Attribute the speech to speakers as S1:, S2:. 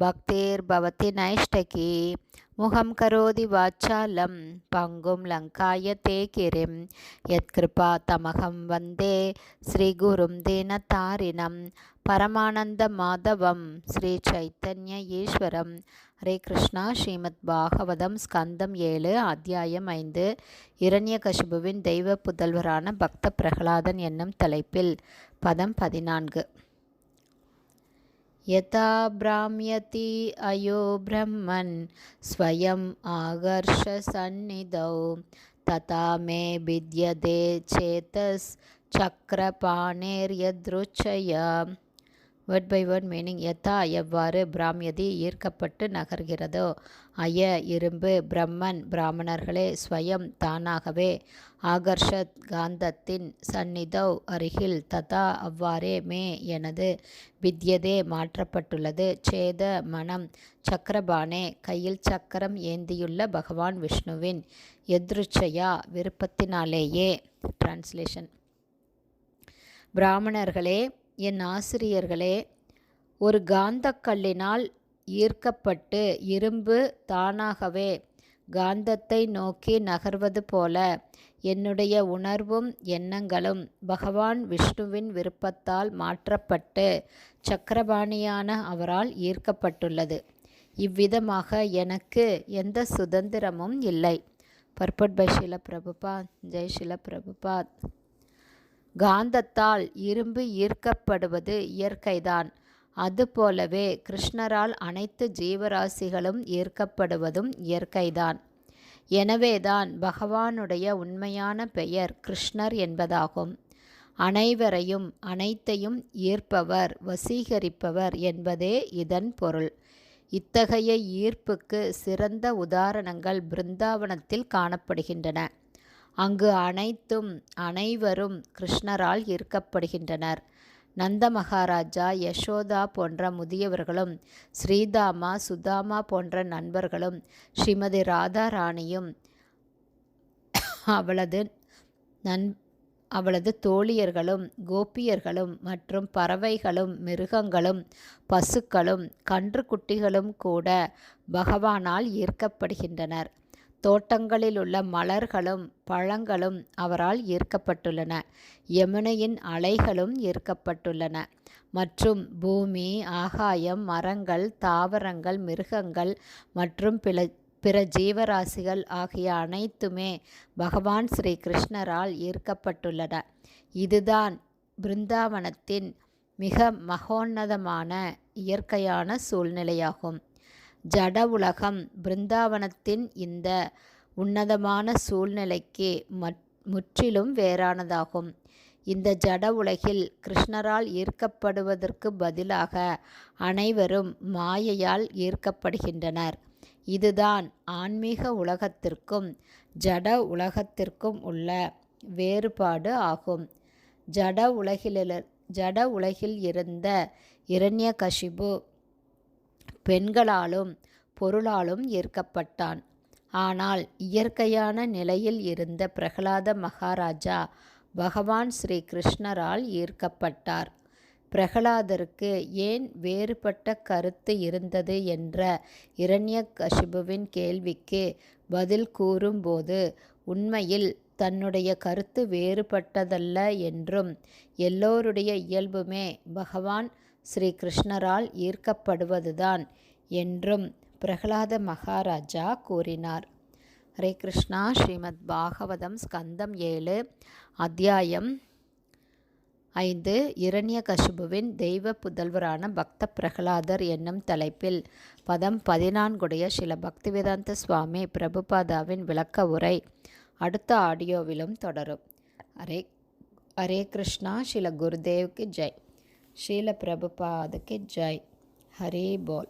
S1: பக்தேர்பவதி நைஷ்டகி முகம் கரோதி வாச்சாலம் பங்கும் லங்காய தேகிரிம் யத்கிருபா தமகம் வந்தே ஸ்ரீகுரும் தீனதாரிணம் பரமானந்த மாதவம் ஸ்ரீ சைத்தன்ய ஈஸ்வரம் ஹரே கிருஷ்ணா ஸ்ரீமத் பாகவதம் ஸ்கந்தம் ஏழு அத்தியாயம் ஐந்து இரண்ய கசிபுவின் தெய்வ புதல்வரான பக்த பிரகலாதன் என்னும் தலைப்பில் பதம் பதினான்கு. यथा भ्राम्यति अयो ब्रह्मन् स्वयम् आकर्षसन्निधौ तथा मे भिद्यते चेतश्चक्रपाणेर्यदृच्छया வேர்ட் பை வேர்ட் மீனிங் யதா எவ்வாறு பிராமியதி ஈர்க்கப்பட்டு நகர்கிறதோ அய இரும்பு பிரம்மன் பிராமணர்களே ஸ்வயம் தானாகவே ஆகர்ஷத் காந்தத்தின் சந்நிதவ் அருகில் ததா அவ்வாறே மே எனது வித்யதே மாற்றப்பட்டுள்ளது. சேத மனம் சக்கரபானே கையில் சக்கரம் ஏந்தியுள்ள பகவான் விஷ்ணுவின் எதிர்ச்சையா விருப்பத்தினாலேயே. டிரான்ஸ்லேஷன் பிராமணர்களே என் ஆசிரியர்களே ஒரு காந்தக்கல்லினால் ஈர்க்கப்பட்டு இரும்பு தானாகவே காந்தத்தை நோக்கி நகர்வது போல என்னுடைய உணர்வும் எண்ணங்களும் பகவான் விஷ்ணுவின் விருப்பத்தால் மாற்றப்பட்டு சக்கரபாணியான அவரால் ஈர்க்கப்பட்டுள்ளது. இவ்விதமாக எனக்கு எந்த சுதந்திரமும் இல்லை. பர்பட் பை ஷில பிரபுபாத் ஜெய் ஷில பிரபுபாத் காந்தத்தால் இரும்பு ஈர்க்கப்படுவது இயற்கைதான். அதுபோலவே கிருஷ்ணரால் அனைத்து ஜீவராசிகளும் ஈர்க்கப்படுவதும் இயற்கைதான். எனவேதான் பகவானுடைய உண்மையான பெயர் கிருஷ்ணர் என்பதாகும். அனைவரையும் அனைத்தையும் ஈர்ப்பவர் வசீகரிப்பவர் என்பதே இதன் பொருள். இத்தகைய ஈர்ப்புக்கு சிறந்த உதாரணங்கள் பிருந்தாவனத்தில் காணப்படுகின்றன. அங்கு அனைத்தும் அனைவரும் கிருஷ்ணரால் ஈர்க்கப்படுகின்றனர் நந்த மகாராஜா யசோதா போன்ற முதியவர்களும் ஸ்ரீதாமா சுதாமா போன்ற நண்பர்களும் ஸ்ரீமதி ராதாராணியும் அவளது நன் அவளது தோழியர்களும் கோபியர்களும் மற்றும் பறவைகளும் மிருகங்களும் பசுக்களும் கன்றுக்குட்டிகளும் கூட பகவானால் ஈர்க்கப்படுகின்றனர் தோட்டங்களில் உள்ள மலர்களும் பழங்களும் அவரால் ஈர்க்கப்பட்டுள்ளன. யமுனையின் அலைகளும் ஈர்க்கப்பட்டுள்ளன. மற்றும் பூமி ஆகாயம் மரங்கள் தாவரங்கள் மிருகங்கள் மற்றும் பிற பிற ஜீவராசிகள் ஆகிய அனைத்துமே பகவான் ஸ்ரீ கிருஷ்ணரால் ஈர்க்கப்பட்டுள்ளன. இதுதான் பிருந்தாவனத்தின் மிக மகோன்னதமான இயற்கையான சூழ்நிலையாகும். ஜட உலகம் பிருந்தாவனத்தின் இந்த உன்னதமான சூழ்நிலைக்கு முற்றிலும் வேறானதாகும். இந்த ஜட உலகில் கிருஷ்ணரால் ஈர்க்கப்படுவதற்கு பதிலாக அனைவரும் மாயையால் ஈர்க்கப்படுகின்றனர். இதுதான் ஆன்மீக உலகத்திற்கும் ஜட உலகத்திற்கும் உள்ள வேறுபாடு ஆகும். ஜட உலகிலிரு ஜட உலகில் இருந்த இரண்யகசிபு பெண்களாலும் பொருளாலும் ஈர்க்கப்பட்டான் ஆனால் இயற்கையான நிலையில் இருந்த பிரகலாத மகாராஜா பகவான் ஸ்ரீ கிருஷ்ணரால் ஈர்க்கப்பட்டார் பிரகலாதருக்கு ஏன் வேறுபட்ட கருத்து இருந்தது என்ற இரண்யகசிபுவின் கேள்விக்கு பதில் கூறும்போது உண்மையில் தன்னுடைய கருத்து வேறுபட்டதல்ல என்றும் எல்லோருடைய இயல்புமே பகவான் ஸ்ரீ கிருஷ்ணரால் ஈர்க்கப்படுவதுதான் என்றும் பிரகலாத மகாராஜா கூறினார். ஹரே கிருஷ்ணா ஸ்ரீமத் பாகவதம் ஸ்கந்தம் ஏழு அத்தியாயம் ஐந்து இரண்யகசிபுவின் தெய்வ புதல்வரான பக்த பிரகலாதர் என்னும் தலைப்பில் பதம் பதினான்குடைய சில பக்திவேதாந்த சுவாமி பிரபுபாதாவின் விளக்க உரை அடுத்த ஆடியோவிலும் தொடரும். ஹரே ஹரே கிருஷ்ணா சில குருதேவ்க்கு ஜெய். ஷீல பிரபுபாதுக்கு ஜெய். ஹரே போல்.